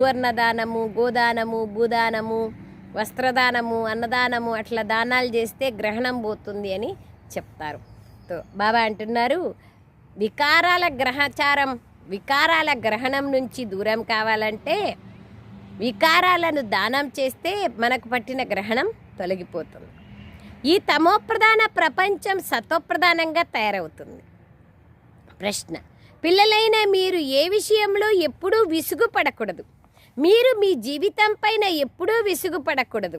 సువర్ణదానము గోదానము భూదానము వస్త్రదానము అన్నదానము అట్లా దానాలు చేస్తే గ్రహణం పోతుంది అని చెప్తారు. తో బాబా అంటున్నారు వికారాల గ్రహచారం వికారాల గ్రహణం నుంచి దూరం కావాలంటే వికారాలను దానం చేస్తే మనకు పట్టిన గ్రహణం తొలగిపోతుంది. ఈ తమోప్రధాన ప్రపంచం సతోప్రధానంగా తయారవుతుంది. ప్రశ్న పిల్లలైన మీరు ఏ విషయంలో ఎప్పుడూ విసుగుపడకూడదు మీరు మీ జీవితం పైన ఎప్పుడూ విసుగుపడకూడదు.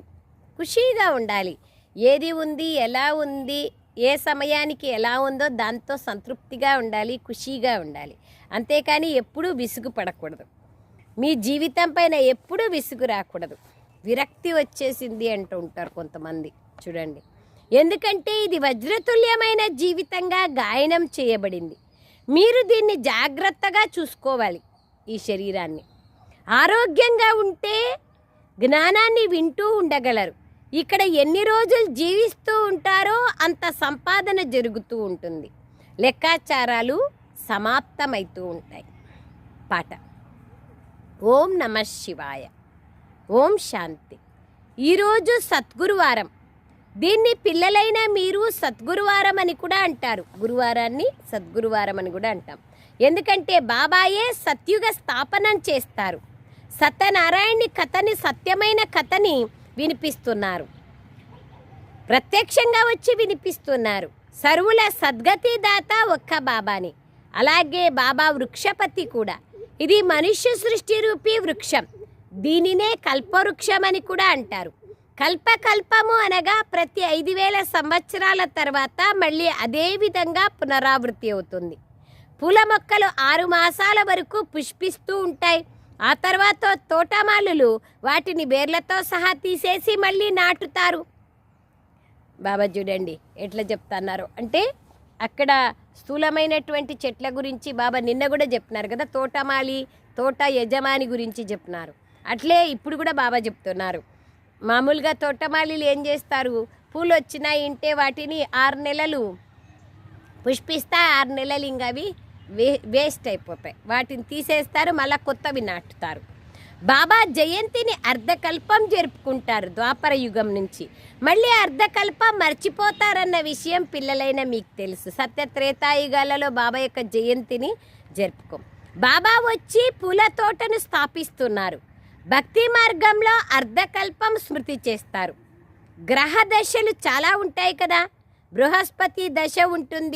ఖుషీగా ఉండాలి. ఏది ఉంది ఎలా ఉంది ఏ సమయానికి ఎలా ఉందో దాంతో సంతృప్తిగా ఉండాలి ఖుషీగా ఉండాలి. అంతేకాని ఎప్పుడూ విసుగుపడకూడదు. మీ జీవితం పైన ఎప్పుడూ విసుగు రాకూడదు. విరక్తి వచ్చేసింది అంటూ ఉంటారు కొంతమంది. చూడండి. ఎందుకంటే ఇది వజ్రతుల్యమైన జీవితంగా గాయనం చేయబడింది. మీరు దీన్ని జాగ్రత్తగా చూసుకోవాలి ఈ శరీరాన్ని. ఆరోగ్యంగా ఉంటే జ్ఞానాన్ని వింటూ ఉండగలరు. ఇక్కడ ఎన్ని రోజులు జీవిస్తూ ఉంటారో అంత సంపాదన జరుగుతూ ఉంటుంది. లెక్కాచారాలు సమాప్తమవుతూ ఉంటాయి. పాట. ఓం నమ శివాయ. ఓం శాంతి. ఈరోజు సద్గురువారం. దీన్ని పిల్లలైన మీరు సద్గురువారం అని కూడా అంటారు. గురువారాన్ని సద్గురువారం అని కూడా అంటాం. ఎందుకంటే బాబాయే సత్యుగ స్థాపనం చేస్తారు. సత్యనారాయణి కథని సత్యమైన కథని వినిపిస్తున్నారు. ప్రత్యక్షంగా వచ్చి వినిపిస్తున్నారు. సర్వుల సద్గతి దాత ఒక్క బాబాని. అలాగే బాబా వృక్షపతి కూడా. ఇది మనుష్య సృష్టి రూపీ వృక్షం. దీనినే కల్పవృక్షం అని కూడా అంటారు. కల్పకల్పము అనగా ప్రతి ఐదు వేల సంవత్సరాల తర్వాత మళ్ళీ అదే విధంగా పునరావృత్తి అవుతుంది. పూల మొక్కలు ఆరు మాసాల వరకు పుష్పిస్తూ ఉంటాయి. ఆ తర్వాత తోటమాలులు వాటిని బేర్లతో సహా తీసేసి మళ్ళీ నాటుతారు. బాబా చూడండి ఎట్లా చెప్తున్నారు. అంటే అక్కడ స్థూలమైనటువంటి చెట్ల గురించి బాబా నిన్న కూడా చెప్తున్నారు కదా తోటమాలి తోట యజమాని గురించి చెప్తున్నారు అట్లే ఇప్పుడు కూడా బాబా చెప్తున్నారు. మామూలుగా తోటమాలీలు ఏం చేస్తారు? పూలు వచ్చినాయి ఇంటే వాటిని ఆరు నెలలు పుష్పిస్తా ఆరు నెలలు ఇంకా అవి వే వేస్ట్ అయిపోతాయి. వాటిని తీసేస్తారు మళ్ళీ కొత్తవి నాటుతారు. బాబా జయంతిని అర్ధకల్పం జరుపుకుంటారు ద్వాపర యుగం నుంచి. మళ్ళీ అర్ధకల్పం మర్చిపోతారన్న విషయం పిల్లలైన మీకు తెలుసు. సత్య త్రేతాయుగాలలో బాబా యొక్క జయంతిని జరుపుకోం. బాబా వచ్చి పూల తోటను స్థాపిస్తున్నారు. భక్తి మార్గంలో అర్ధకల్పం స్మృతి చేస్తారు. గ్రహ దశలు చాలా ఉంటాయి కదా. బృహస్పతి దశ ఉంటుంది.